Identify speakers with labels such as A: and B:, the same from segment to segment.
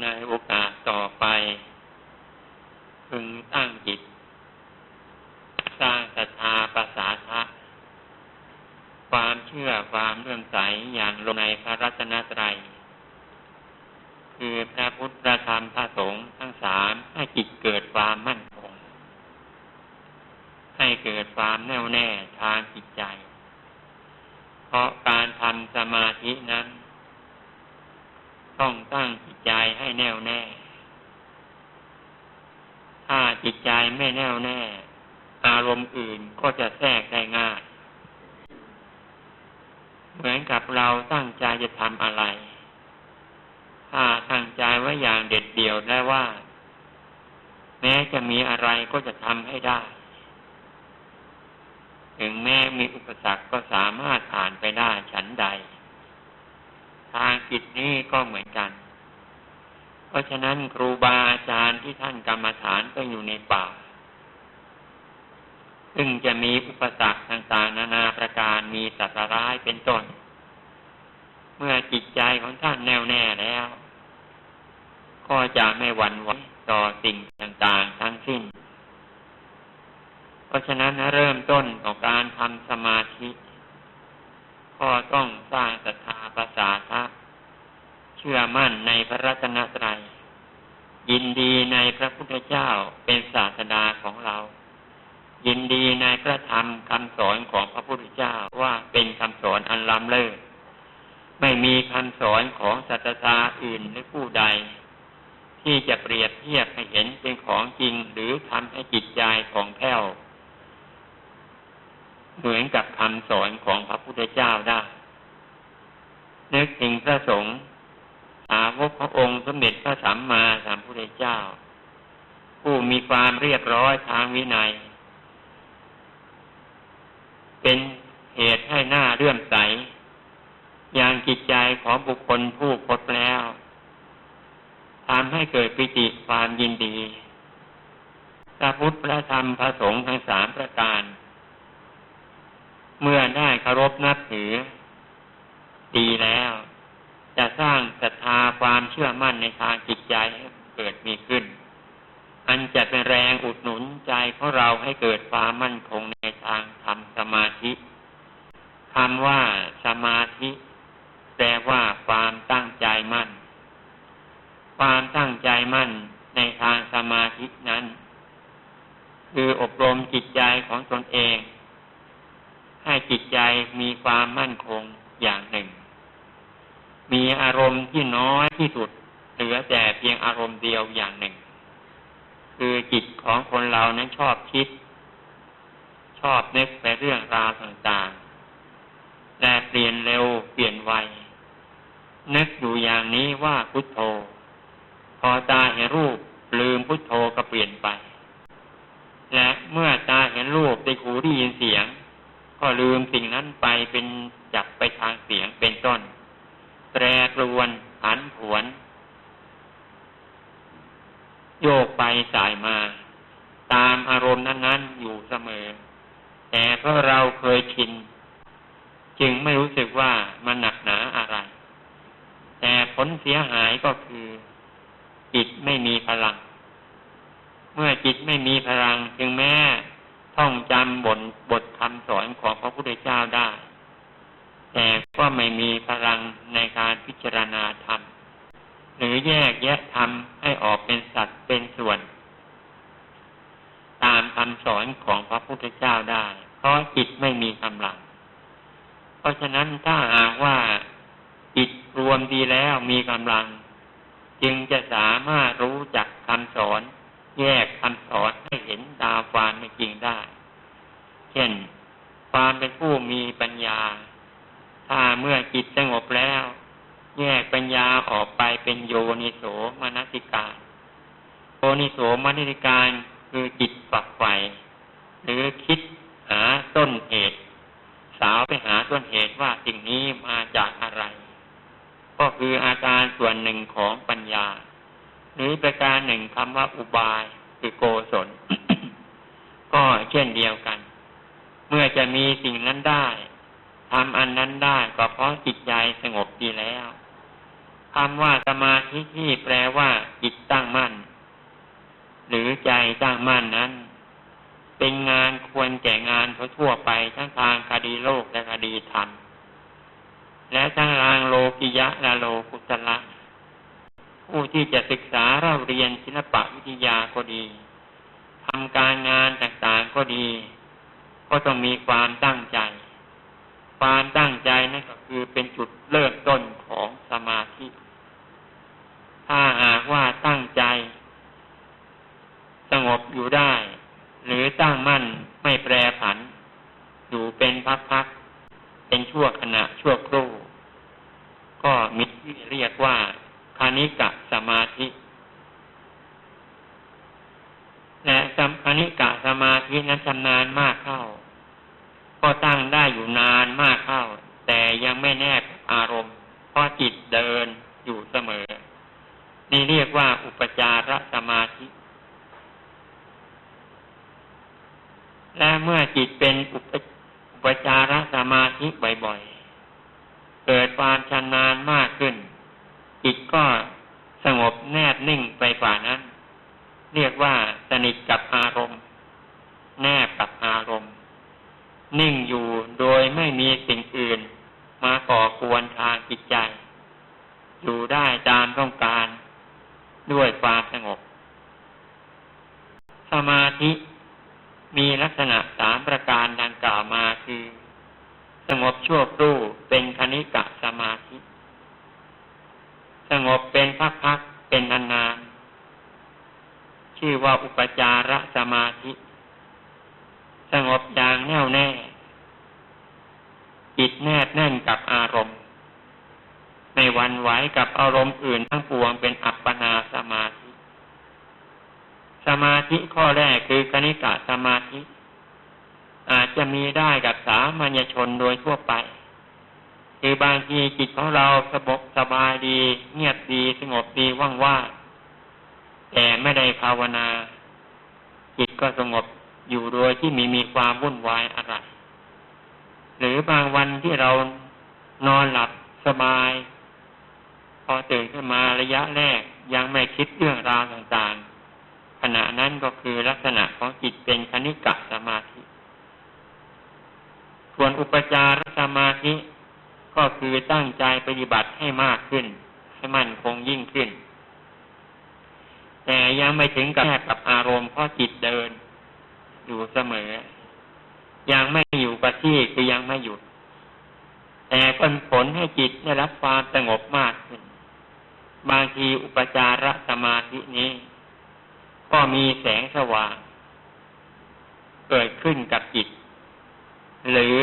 A: ในโอกาสต่อไป พึงตั้งจิต สร้างศรัทธาประสาทะความเชื่อความเลื่อมใสอย่างลงในพระรัตนตรัย คือพระพุทธพระธรรมพระสงฆ์ทั้งสามให้จิตเกิดความมั่นคง ให้เกิดความแน่วแน่ทางจิตใจ เพราะการทำสมาธินั้น ต้องตั้งจิตใจให้แน่วแน่ ถ้าจิตใจไม่แน่วแน่ อารมณ์อื่นก็จะแทรกได้ง่ายเหมือน กับเราตั้งใจจะทำอะไร ถ้าตั้งใจไว้อย่างเด็ดเดี่ยวได้ว่า แม้จะมีอะไรก็จะทำให้ได้ ถึงแม้มีอุปสรรคก็สามารถผ่านไปได้ฉันใด ทางจิตนี้ก็เหมือนกัน เพราะฉะนั้นครูบาอาจารย์ที่ท่านกรรมฐานก็อยู่ในป่าซึ่งจะมีอุปสรรคต่างๆ นานาประการมีสัตว์ร้ายเป็นต้น มื่อจิตใจของท่านแน่วแน่แล้ว ก็จะไม่หวั่นไหวต่อสิ่งต่างๆทั้งสิ้น เพราะฉะนั้นเริ่มต้นของการทำสมาธิก็ต้องสร้างศรัทธาประสาทะเชื่อมั่นในพระรัตนตรัย ยินดีในพระพุทธเจ้าเป็นศาสดาของเรา ยินดีในพระธรรมคำสอนของพระพุทธเจ้าว่าเป็นคำสอนอันล้ำเลิศ ไม่มีคำสอนของศาสตราอื่นหรือผู้ใด ที่จะเปรียบเทียบให้เห็นเป็นของจริงหรือทำให้จิตใจของแผ้วเหมือนกับคำสอนของพระพุทธเจ้าได้ นึกถึงพระสงฆ์สาวกพระองค์สมเด็จพระสัมมาสัมพุทธเจ้า ผู้มีความเรียบร้อยทางวินัย เป็นเหตุให้หน้าเลื่อมใส อย่างจิตใจของบุคคลผู้พดแล้วทำให้เกิดปิติความยินดีพระพุทธพระธรรมพระสงฆ์ทั้งสามประการ เมื่อได้เคารพนับถือ ดีแล้ว จะสร้างศรัทธาความเชื่อมั่นในทางจิตใจให้เกิดมีขึ้น อันจะเป็นแรงอุดหนุนใจของเราให้เกิดความมั่นคงในทางทำสมาธิคำว่าสมาธิแปลว่าความตั้งใจมั่น ความตั้งใจมั่นในทางสมาธินั้น คืออบรมจิตใจของตนเอง ให้จิตใจมีความมั่นคงอย่างหนึ่ง มีอารมณ์ที่น้อยที่สุดเหลือแต่เพียงอารมณ์เดียวอย่างหนึ่งคือจิตของคนเรานั้นชอบคิด ชอบนึกไปเรื่องราวต่างๆแต่เปลี่ยนเร็วเปลี่ยนไวนึก อย่างนี้ว่าพุทโธ พอตาเห็นรูปลืมพุทโธก็เปลี่ยนไป และเมื่อตาเห็นรูปได้หูได้ยินเสียง ก็ลืมสิ่งนั้นไปเป็นจับไปทางเสียงเป็นต้น แปรปรวนผันผวน โยกไปสายมา ตามอารมณ์นั้นๆอยู่เสมอ แต่เพราะเราเคยชิน จึงไม่รู้สึกว่ามันหนักหนาอะไร แต่ผลเสียหายก็คือ จิตไม่มีพลัง เมื่อจิตไม่มีพลังจึงแม้ท่องจำบทบทคำสอนของพระพุทธเจ้าได้ แต่ก็ไม่มีพลังในการพิจารณาธรรม หรือแยกแยะทำให้ออกเป็นสัตว์เป็นส่วน ตามคำสอนของพระพุทธเจ้าได้ เพราะจิตไม่มีกำลัง เพราะฉะนั้นถ้าหากว่า จิตรวมดีแล้วมีกำลัง จึงจะสามารถรู้จักคำสอน แยกคำสอนให้เห็นตาความไม่จริงได้ เช่น ความเป็นผู้มีปัญญา ถ้าเมื่อจิตสงบแล้ว แยกปัญญาออกไปเป็นโยนิโสมนสิการโยนิโสมนสิการคือจิตฝักใฝ่หรือคิดหาต้นเหตุ สาวไปหาต้นเหตุว่าสิ่งนี้มาจากอะไร ก็คืออาการส่วนหนึ่งของปัญญาหรือประการหนึ่งคำว่าอุบายคือโกศล ก็เช่นเดียวกัน เมื่อจะมีสิ่งนั้นได้ทำอันนั้นได้ก็เพราะจิตใจสงบดีแล้วคำว่าสมาธิที่แปลว่า จิตตั้งมั่น หรือใจตั้งมั่นนั้น เป็นงานควรแก่งานทั่วไปทั้งทางคดีโลกและคดีธรรม และทั้งทางโลกิยะและโลกุตละผู้ที่จะศึกษาเราเรียนศิลปะวิทยาก็ดีทำการงานต่างๆก็ดี ก็ต้องมีความตั้งใจ ความตั้งใจนั่นก็คือเป็นจุดเริ่มต้นของสมาธิ ถ้าหากว่าตั้งใจ สงบอยู่ได้ หรือตั้งมั่นไม่แปรผัน อยู่เป็นพักๆ เป็นชั่วขณะชั่วครู่ ก็มีที่เรียกว่าคานิกะสมาธิและสัมคณิกะสมาธินั้นชำนาญมากเข้า ก็ตั้งได้อยู่นานมากเข้า แต่ยังไม่แนบอารมณ์ เพราะจิตเดินอยู่เสมอ นี่เรียกว่าอุปจารสมาธิ และเมื่อจิตเป็นอุปอุ ปจารสมาธิบ่อยๆ เกิดความชำนาญมากขึ้น จิตก็สงบแนบนิ่งไปกว่านั้น เรียกว่าสนิทกับอารมณ์ แนบกับอารมณ์ นิ่งอยู่โดยไม่มีสิ่งอื่น มาก่อกวนทางจิตใจ อยู่ได้ตามต้องการ ด้วย ชื่อว่าอุปจารสมาธิ สงบอย่างแน่วแน่จิตแนบแน่นกับอารมณ์ ไม่วันไหวกับอารมณ์อื่นทั้งปวงเป็นอัปปนาสมาธิ สมาธิข้อแรกคือกนิกะสมาธิ อาจจะมีได้กับสามัญชนโดยทั่วไปคือบางทีจิตของเราสงบสบายดี เงียบดีสงบดีว่างๆ แต่ไม่ได้ภาวนา จิตก็สงบอยู่โดยที่มีมีความวุ่นวายอะไร หรือบางวันที่เรานอนหลับสบาย พอตื่นขึ้นมาระยะแรกยังไม่คิดเรื่องราวต่างๆ ขณะนั้นก็คือลักษณะของจิตเป็นคณิกะสมาธิ ส่วนอุปจารสมาธิก็คือตั้งใจปฏิบัติให้มากขึ้น ให้มั่นคงยิ่งขึ้น แต่ยังไม่ถึงกับแค่กับอารมณ์เพราะจิตเดิน อยู่เสมอ ยังไม่อยู่กับที่คือยังไม่หยุด แต่เป็นผลให้จิตได้รับความสงบมากขึ้น บางทีอุปจารสมาธินี้ ก็มีแสงสว่าง เกิดขึ้นกับจิต หรือ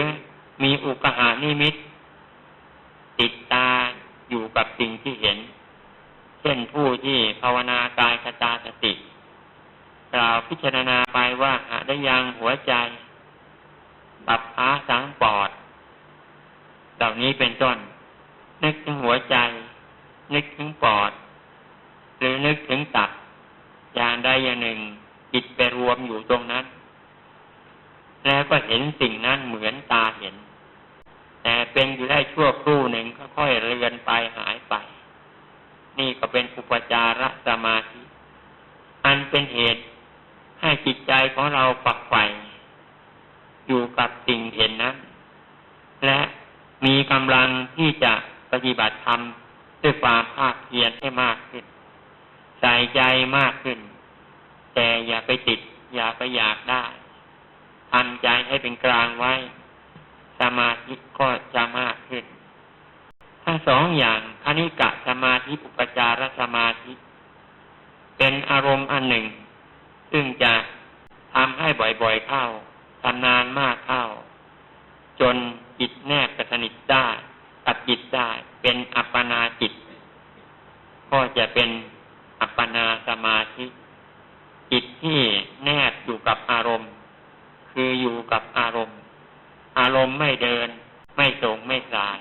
A: มีอุปหานิมิต ติดตาอยู่กับสิ่งที่เห็น เช่นผู้ที่ภาวนากายคตาสติ กล่าวพิจารณาไปว่าหาได้ยังหัวใจตับอาสังปอด เหล่านี้เป็นต้น นึกถึงหัวใจ นึกถึงปอด หรือนึกถึงตับอย่างใดอย่างหนึ่งจิตไปรวมอยู่ตรงนั้น แล้วก็เห็นสิ่งนั้นเหมือนตาเห็น แต่เป็นอยู่ได้ชั่วครู่หนึ่งค่อยๆเลือนไปหายไป นี่ก็เป็นอุปจารสมาธิ อันเป็นเหตุให้จิตใจของเราฝักใฝ่อยู่กับสิ่งเห็นนั้น และมีกำลังที่จะปฏิบัติธรรมด้วยความภาคเพียรให้มากขึ้น ใส่ใจมากขึ้น แต่อย่าไปติด อย่าไปอยากได้ทำใจให้เป็นกลางไว้ สมาธิก็จะมากขึ้น ทั้งสองอย่างคณิกะสมาธิอุปจารสมาธิ เป็นอารมณ์อันหนึ่ง ซึ่งจะทำให้บ่อยๆเข้าทำนานมากเข้า จนจิตแนบกระสนิทได้กับจิตได้ เป็นอัปปนาจิต ก็จะเป็นอัปปนาสมาธิจิตที่แนบอยู่กับอารมณ์ คืออยู่กับอารมณ์ อารมณ์ไม่เดิน ไม่ตรงไม่สาย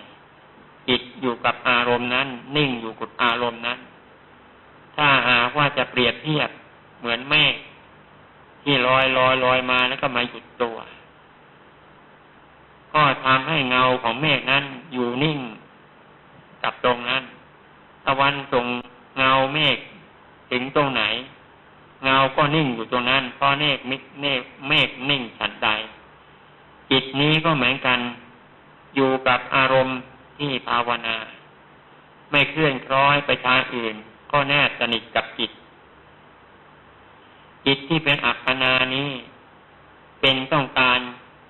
A: จิตอยู่กับอารมณ์นั้น นิ่งอยู่กับอารมณ์นั้น ถ้าหากว่าจะเปรียบเทียบเหมือนเมฆที่ลอยลอยลอยมาแล้วก็มาหยุดตัว ก็ทำให้เงาของเมฆนั้นอยู่นิ่งกับตรงนั้นถตะวันส่งเงาเมฆถึงตรงไหน เงาก็นิ่งอยู่ตรงนั้น เพราะเมฆเมฆเมฆนิ่งฉันใด จิตนี้ก็เหมือนกัน อยู่กับอารมณ์ ที่ภาวนา ไม่เคลื่อนคล้อยไปทางอื่น ก็แน่สนิทกับจิต จิตที่เป็นอัปปนานี้ เป็นต้องการ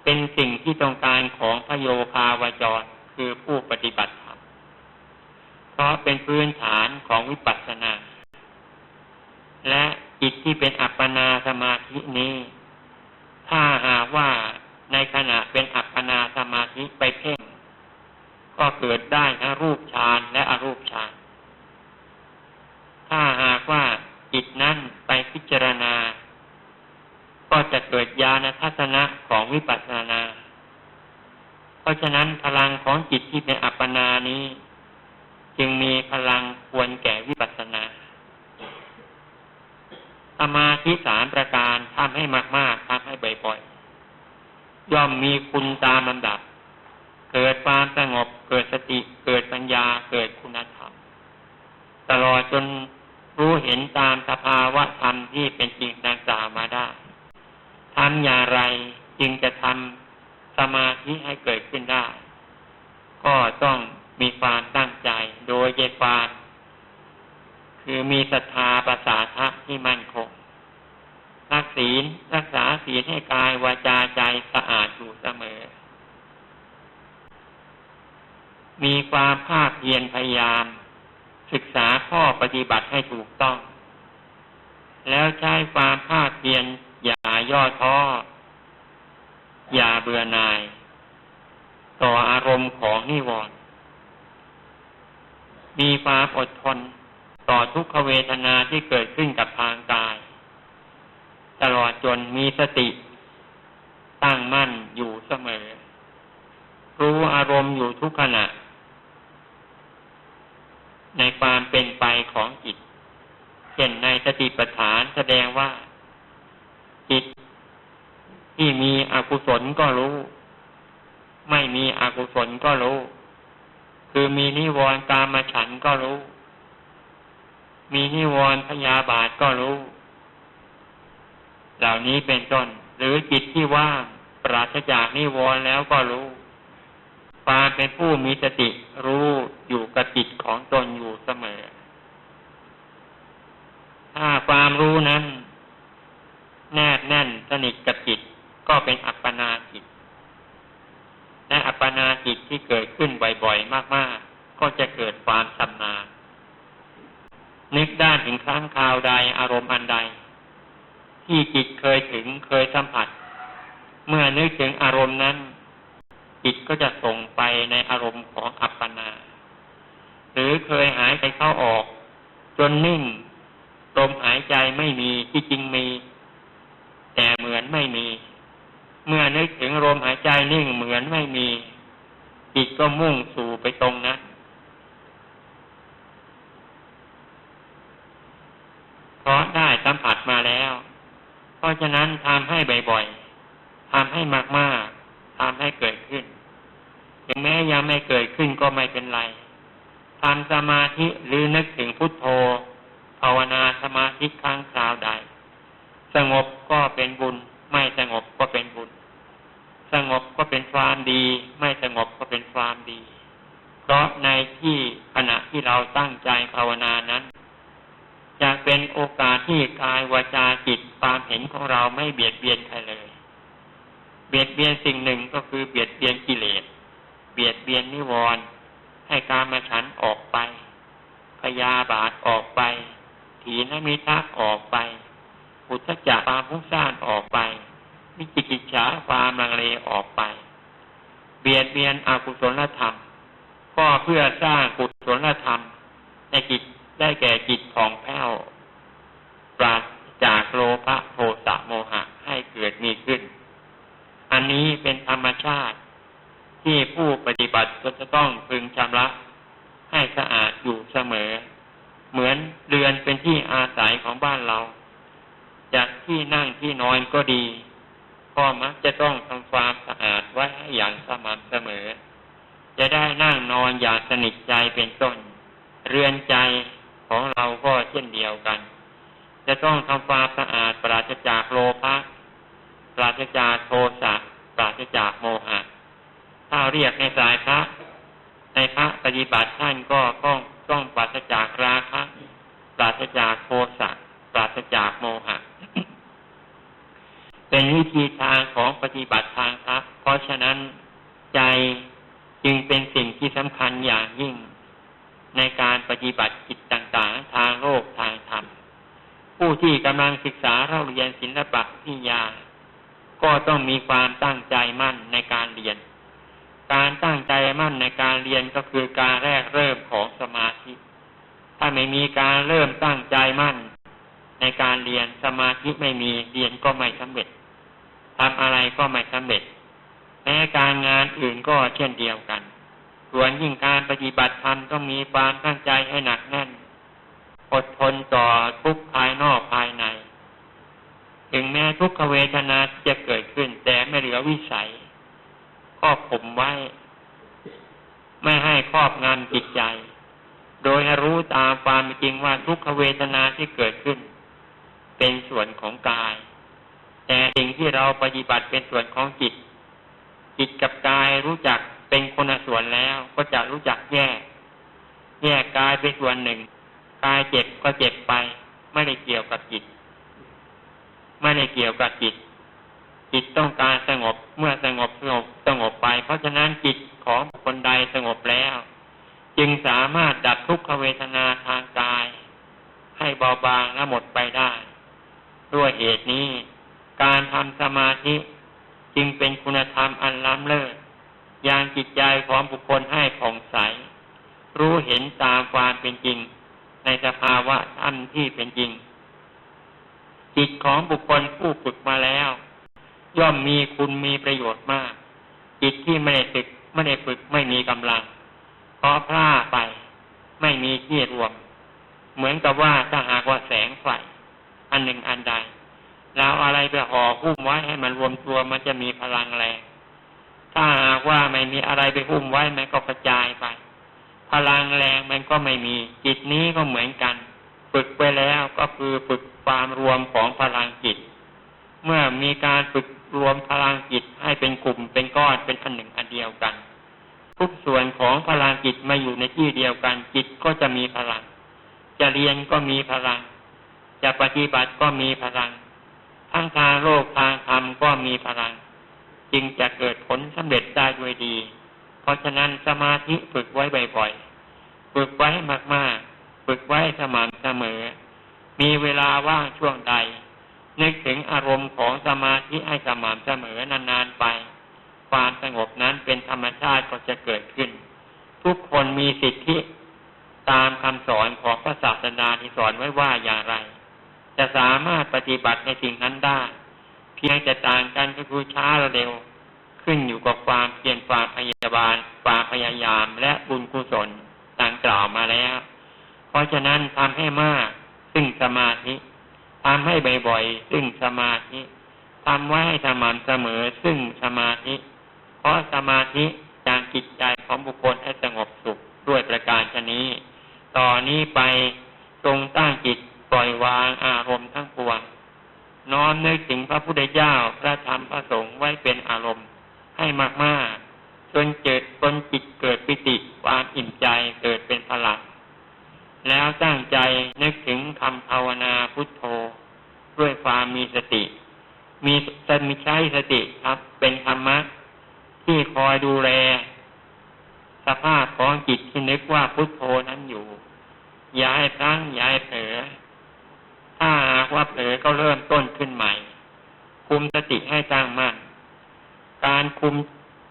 A: เป็นสิ่งที่ต้องการของพระโยคาวจรคือผู้ปฏิบัติธรรมเพราะเป็นพื้นฐานของวิปัสสนา และจิตที่เป็นอัปปนาสมาธินี้ ถ้าหากว่าในขณะเป็นอัปปนาสมาธิไปเพ่ง ก็เกิดได้ทั้งรูปฌานและอรูปฌาน ถ้าหากว่าจิตนั้นไปพิจารณา ก็จะเกิดญาณทัศนะของวิปัสสนา เพราะฉะนั้นพลังของจิตที่เป็นอัปปนานี้ จึงมีพลังควรแก่วิปัสสนาสมาธิสามประการทำให้มากๆทำให้บ่อยๆย่อมมีคุณตามลำดับ เกิดความสงบ เกิดสติเกิดปัญญาเกิดคุณธรรม ตลอดจนรู้เห็นตามสภาวะธรรมที่เป็นจริงดังกล่าวมาได้ทำอย่างไรจึงจะทำสมาธิให้เกิดขึ้นได้ ก็ต้องมีความตั้งใจโดยใจความคือมีศรัทธาประสาทะที่มั่นคงรักศีลรักษาศีลให้กายวาจาใจสะอาดอยู่เสมอ มีความภาคเพียรพยายาม ศึกษาข้อปฏิบัติให้ถูกต้อง แล้วใช้ความภาคเพียรอย่าย่อท้อ อย่าเบื่อหน่าย ต่ออารมณ์ของนิวรณ์มีความอดทนต่อทุกขเวทนาที่เกิดขึ้นกับทางกาย ตลอดจนมีสติ ตั้งมั่นอยู่เสมอ รู้อารมณ์อยู่ทุกขณะ ในความเป็นไปของจิต เช่นในสติปัฏฐานแสดงว่า จิตที่มีอกุศลก็รู้ ไม่มีอกุศลก็รู้ คือมีนิวรณ์ตามมาฉันก็รู้ มีนิวรณ์พยาบาทก็รู้ เหล่านี้เป็นต้น หรือจิตที่ว่างปราศจากนิวรณ์แล้วก็รู้ ความเป็นผู้มีสติรู้อยู่กับจิตของตนอยู่เสมอ ถ้าความรู้นั้น แนบแน่นสนิทกับจิตก็เป็นอัปปนาจิต และอัปปนาจิตที่เกิดขึ้นบ่อยๆ มากๆ ก็จะเกิดความชำนาญนึกได้ถึงครั้งคราวใดอารมณ์อันใด ที่จิตเคยถึงเคยสัมผัส เมื่อนึกถึงอารมณ์นั้น จิตก็จะส่งไปในอารมณ์ของอัปปนา หรือเคยหายใจเข้าออก จนนิ่งลมหายใจไม่มีที่จริงมี แต่เหมือนไม่มี เมื่อนึกถึงลมหายใจนิ่งเหมือนไม่มี จิตก็มุ่งสู่ไปตรงนั้นเพราะได้สัมผัสมาแล้ว เพราะฉะนั้นทำให้บ่อยๆทำให้มากๆทำให้เกิดขึ้น ถึงแม้ยังไม่เกิดขึ้นก็ไม่เป็นไรทำสมาธิหรือนึกถึงพุทโธ ภาวนาสมาธิครั้งคราวใด สงบก็เป็นบุญ ไม่สงบก็เป็นบุญ สงบก็เป็นความดี ไม่สงบก็เป็นความดี เพราะในที่ขณะที่เราตั้งใจภาวนานั้นจะเป็นโอกาสที่กายวาจาจิตความเห็นของเราไม่เบียดเบียนใครเลย เบียดเบียนสิ่งหนึ่งก็คือเบียดเบียนกิเลส บียดเบียนนิวรณ์ให้การมาฉันออกไป พยาบาทออกไป ถีนมิทักออกไปอุทจักความพุ่งสร้างออกไปวิจิกิจฉาความลังเลออกไป เบียดเบียนอกุศลธรรม ก็เพื่อสร้างกุศลธรรม ในจิตได้แก่จิตของแผ้วปราศจากโลภะโทสะโมหะให้เกิดมีขึ้น อันนี้เป็นธรรมชาติ ที่ผู้ปฏิบัติก็จะต้องพึงชำระให้สะอาดอยู่เสมอ เหมือนเรือนเป็นที่อาศัยของบ้านเราจากที่นั่งที่นอนก็ดีก็มักจะต้องทำความสะอาดไว้ให้อย่างสม่ำเสมอ จะได้นั่งนอนอย่างสนิทใจเป็นต้นในเรือนใจของเราก็เช่นเดียวกัน จะต้องทำความสะอาดปราศจากโลภะปราศจากโทสะปราศจากโมหะ ถ้าเรียกในสายพระในพระปฏิบัติท่านก็ต้องต้องปราศจากราคะปราศจากโทสะปราศจากโมหะ เป็นวิธีทางของปฏิบัติทางพระเพราะฉะนั้นใจจึงเป็นสิ่งที่สำคัญอย่างยิ่งในการปฏิบัติกิจต่างๆ ทางโลกทางธรรม ผู้ที่กำลังศึกษาเราเรียนศิลปะพิญญาก็ต้องมีความตั้งใจมั่นในการเรียน การตั้งใจมั่นในการเรียนก็คือการแรกเริ่มของสมาธิ ถ้าไม่มีการเริ่มตั้งใจมั่น ในการเรียนสมาธิไม่มีเรียนก็ไม่สำเร็จทำอะไรก็ไม่สำเร็จ แม้การงานอื่นก็เช่นเดียวกัน ส่วนยิ่งการปฏิบัติธรรมต้องมีความตั้งใจให้หนักแน่น อดทนต่อทุกภายนอกภายใน ถึงแม้ทุกขเวทนาจะเกิดขึ้นแต่ไม่เหลือวิสัย ก็ข่มไว้ ไม่ให้ครอบงำจิตใจ โดยรู้ตามความจริงว่าทุกขเวทนาที่เกิดขึ้น เป็นส่วนของกาย แต่สิ่งที่เราปฏิบัติเป็นส่วนของจิต จิตกับกายรู้จักเป็นคนละส่วนแล้วก็จะรู้จักแยก แยกกายเป็นส่วนหนึ่ง กายเจ็บก็เจ็บไป ไม่ได้เกี่ยวกับจิต ไม่ได้เกี่ยวกับจิต จิตต้องการสงบเมื่อสงบสงบสงบไป เพราะฉะนั้นจิตของคนใดสงบแล้ว จึงสามารถดับทุกขเวทนาทางกาย ให้เบาบางและหมดไปได้ ด้วยเหตุนี้ การทำสมาธิจึงเป็นคุณธรรมอันล้ำเลิศอย่างจิตใจของบุคคลให้ผ่องใส รู้เห็นตามความเป็นจริง ในสภาวะธรรมที่เป็นจริง จิตของบุคคลผู้ฝึกมาแล้ว ย่อมมีคุณมีประโยชน์มาก จิตที่ไม่ได้ฝึกไม่ได้ฝึกไม่มีกำลังเพราะพลาไปไม่มีที่รวม เหมือนกับว่าถ้าหากว่าแสงไฟอันหนึ่งอันใดเราอะไรไปห่อหุ้มไว้ให้มันรวมตัวมันจะมีพลังแรงถ้าหากว่าไม่มีอะไรไปหุ้มไว้มันก็กระจายไป พลังแรงมันก็ไม่มี จิตนี้ก็เหมือนกัน ฝึกไปแล้วก็คือฝึกความรวมของพลังจิต เมื่อมีการฝึกรวมพลังจิตให้เป็นกลุ่มเป็นก้อนเป็นอันหนึ่งอันเดียวกัน ทุกส่วนของพลังจิตมาอยู่ในที่เดียวกัน จิตก็จะมีพลัง จะเรียนก็มีพลัง จะปฏิบัติก็มีพลัง ทั้งทางโลกทางธรรมก็มีพลัง จึงจะเกิดผลสำเร็จได้ด้วยดี เพราะฉะนั้นสมาธิฝึกไว้บ่อยๆฝึกไว้มากๆ ฝึกไว้สม่ำเสมอ มีเวลาว่างช่วงใด นึกถึงอารมณ์ของสมาธิให้สม่ำเสมอนานๆไป ความสงบนั้นเป็นธรรมชาติก็จะเกิดขึ้น ทุกคนมีสิทธิตามคำสอนของพระศาสดาที่สอนไว้ว่าอย่างไร จะสามารถปฏิบัติในสิ่งนั้นได้ เพียงแต่ต่างกันก็คือช้าหรือเร็ว ขึ้นอยู่กับความเพียรความพยาบาลความพยายามและบุญกุศลต่างกล่าวมาแล้ว เพราะฉะนั้นทำให้มากซึ่งสมาธิ ทำให้บ่อยๆ ซึ่งสมาธิทำไว้ให้สม่ำเสมอซึ่งสมาธิ เพราะสมาธิจางจิตใจของบุคคลให้สงบสุขด้วยประการชนี้ ต่อนนี้ไปตรงตั้งจิตปล่อยวางอารมณ์ทั้งปวงน้อมนึกถึงพระพุทธเจ้าพระธรรมพระสงฆ์ไว้เป็นอารมณ์ให้มากๆจนเกิดจนจิตเกิดปิติความอิ่มใจเกิดเป็นพลัง แล้วตั้งใจนึกถึงคำภาวนาพุทโธ ด้วยความมีสติ มีสมิใช้สติครับ เป็นธรรมะที่คอยดูแล สภาพของจิตที่นึกว่าพุทโธนั้นอยู่ อย่าให้ตั้งอย่าให้เผลอถ้าหากว่าเผลอก็เริ่มต้นขึ้นใหม่ คุมสติให้ตั้งมั่นการคุม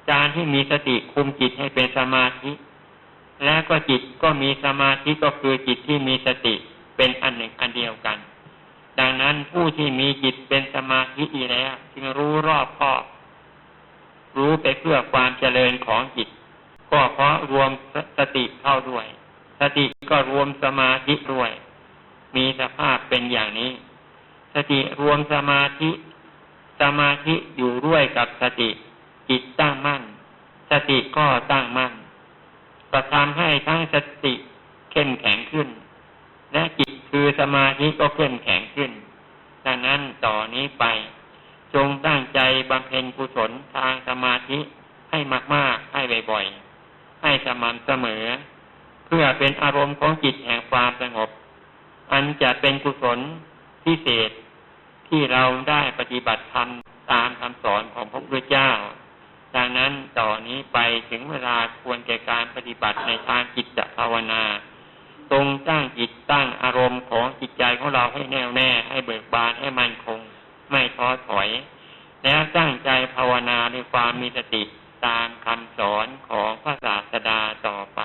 A: จานที่มีสติคุมจิตให้เป็นสมาธิ และก็จิตก็มีสมาธิก็คือจิตที่มีสติเป็นอันหนึ่งอันเดียวกัน ดังนั้นผู้ที่มีจิตเป็นสมาธิอีแล้วจึงรู้รอบคอบรู้ไปเพื่อความเจริญของจิต ก็เพราะรวมสติเข้าด้วย สติก็รวมสมาธิด้วย มีสภาพเป็นอย่างนี้ สติรวมสมาธิ สมาธิอยู่ด้วยกับสติ จิตตั้งมั่น สติก็ตั้งมั่น ก็ทำให้ทั้งสติเข้มแข็งขึ้น และจิตคือสมาธิก็เข้มแข็งขึ้นดังนั้นต่อนนี้ไป จงตั้งใจบำเพ็ญกุศลทางสมาธิให้มาก ๆ ให้บ่อยๆ ให้สม่ำเสมอ เพื่อเป็นอารมณ์ของจิตแห่งความสงบ อันจะเป็นกุศลพิเศษที่เราได้ปฏิบัติธรรมตามคำสอนของพระพุทธเจ้า ดังนั้นต่อนนี้ไปถึงเวลาควรแก่การปฏิบัติในทางจิตภาวนา ตรงตั้งจิตตั้งอารมณ์ของจิตใจของเราให้แน่วแน่ ให้เบิกบานให้มั่นคง ไม่ท้อถอย แล้วตั้งใจภาวนาด้วยความมีสติตามคำสอนของพระศาสดาต่อไป